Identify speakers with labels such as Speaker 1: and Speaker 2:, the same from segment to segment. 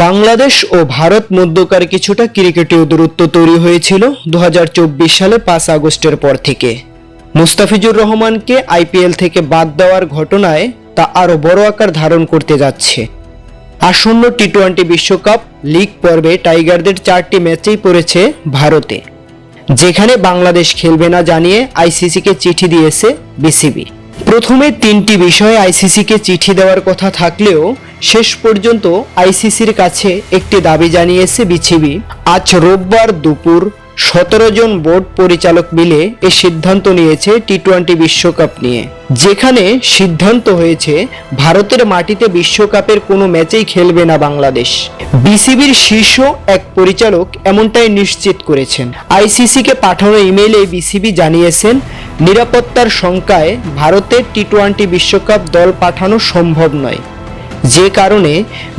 Speaker 1: বাংলাদেশ ও ভারত মধ্যকার কিছুটা ক্রিকেটীয় দূরত্ব তৈরি হয়েছিল দু হাজার চব্বিশ সালে পাঁচ আগস্টের পর থেকে। মুস্তাফিজুর রহমানকে আইপিএল থেকে বাদ দেওয়ার ঘটনায় তা আরও বড় আকার ধারণ করতে যাচ্ছে। আসন্ন টি টোয়েন্টি বিশ্বকাপ লিগ পর্বে টাইগারদের চারটি ম্যাচেই পড়েছে ভারতে। যেখানে বাংলাদেশ খেলবে না জানিয়ে আইসিসিকে চিঠি দিয়েছে বিসিবি। প্রথমে তিনটি বিষয়ে আইসিসিকে চিঠি দেওয়ার কথা থাকলেও শেষ পর্যন্ত আইসিসির কাছে একটি দাবি জানিয়েছে বিসিবি। আজ রোববার দুপুর সতেরো জন বোর্ড পরিচালক মিলে এ সিদ্ধান্ত নিয়েছে টি টোয়েন্টি বিশ্বকাপ নিয়ে। যেখানে সিদ্ধান্ত হয়েছে, ভারতের মাটিতে বিশ্বকাপের কোনো ম্যাচেই খেলবে না বাংলাদেশ। বিসিবির শীর্ষ এক পরিচালক এমনটাই নিশ্চিত করেছেন। আইসিসিকে পাঠানো ইমেইলে বিসিবি জানিয়েছেন, নিরাপত্তার শঙ্কায় ভারতের টি টোয়েন্টি বিশ্বকাপ দল পাঠানো সম্ভব নয়। যে কারণে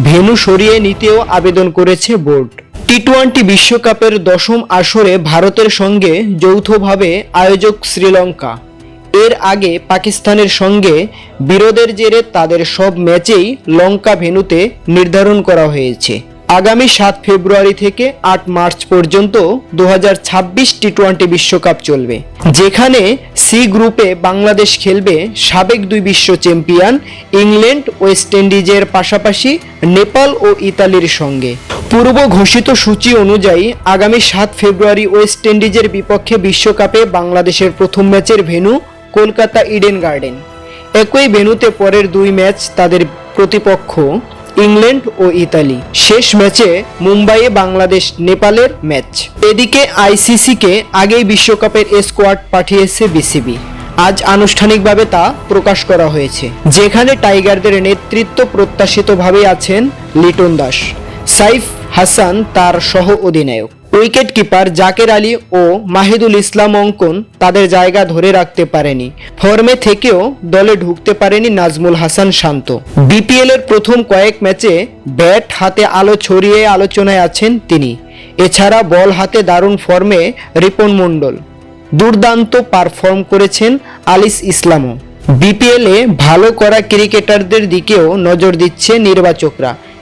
Speaker 1: ভেন্যু সরিয়ে নিতেও আবেদন করেছে বোর্ড। টি টোয়েন্টি বিশ্বকাপের দশম আসরে ভারতের সঙ্গে যৌথভাবে আয়োজক শ্রীলঙ্কা। এর আগে পাকিস্তানের সঙ্গে বিরোধের জেরে তাদের সব ম্যাচেই লঙ্কা ভেন্যুতে নির্ধারণ করা হয়েছে। আগামী সাত ফেব্রুয়ারি থেকে আট মার্চ পর্যন্ত দু হাজার ছাব্বিশ টি টোয়েন্টি বিশ্বকাপ চলবে। যেখানে সি গ্রুপে বাংলাদেশ খেলবে সাবেক দুই বিশ্ব চ্যাম্পিয়ন ইংল্যান্ড, ওয়েস্ট ইন্ডিজের পাশাপাশি নেপাল ও ইতালির সঙ্গে। পূর্ব ঘোষিত সূচি অনুযায়ী আগামী সাত ফেব্রুয়ারি ওয়েস্ট ইন্ডিজের বিপক্ষে বিশ্বকাপে বাংলাদেশের প্রথম ম্যাচের ভেন্যু কলকাতা ইডেন গার্ডেন। একই ভেন্যুতে পরের দুই ম্যাচ তাদের প্রতিপক্ষ ইংল্যান্ড ও ইতালি। শেষ ম্যাচে মুম্বাইয়ে বাংলাদেশ নেপালের ম্যাচ। এদিকে আইসিসিকে আগেই বিশ্বকাপের স্কোয়াড পাঠিয়েছে বিসিবি। আজ আনুষ্ঠানিকভাবে তা প্রকাশ করা হয়েছে। যেখানে টাইগারদের নেতৃত্ব প্রত্যাশিতভাবে আছেন লিটন দাস। সাইফ হাসান তার সহ অধিনায়ক। উইকেট কিপার জাকের আলী ও মাহিদুল ইসলাম অঙ্কন তাদের জায়গা ধরে রাখতে পারেনি। ফর্মে থেকেও দলে ঢুকতে পারেনি নাজমুল হাসান শান্ত। বিপিএল এর প্রথম কয়েক ম্যাচে ব্যাট হাতে আলো ছড়িয়ে আলোচনায় আছেন তিনি। এছাড়া বল হাতে দারুণ ফর্মে রিপন মণ্ডল। দুর্দান্ত পারফর্ম করেছেন আলিস ইসলামও। বিপিএলে ভালো করা ক্রিকেটারদের দিকেও নজর দিচ্ছে নির্বাচকরা।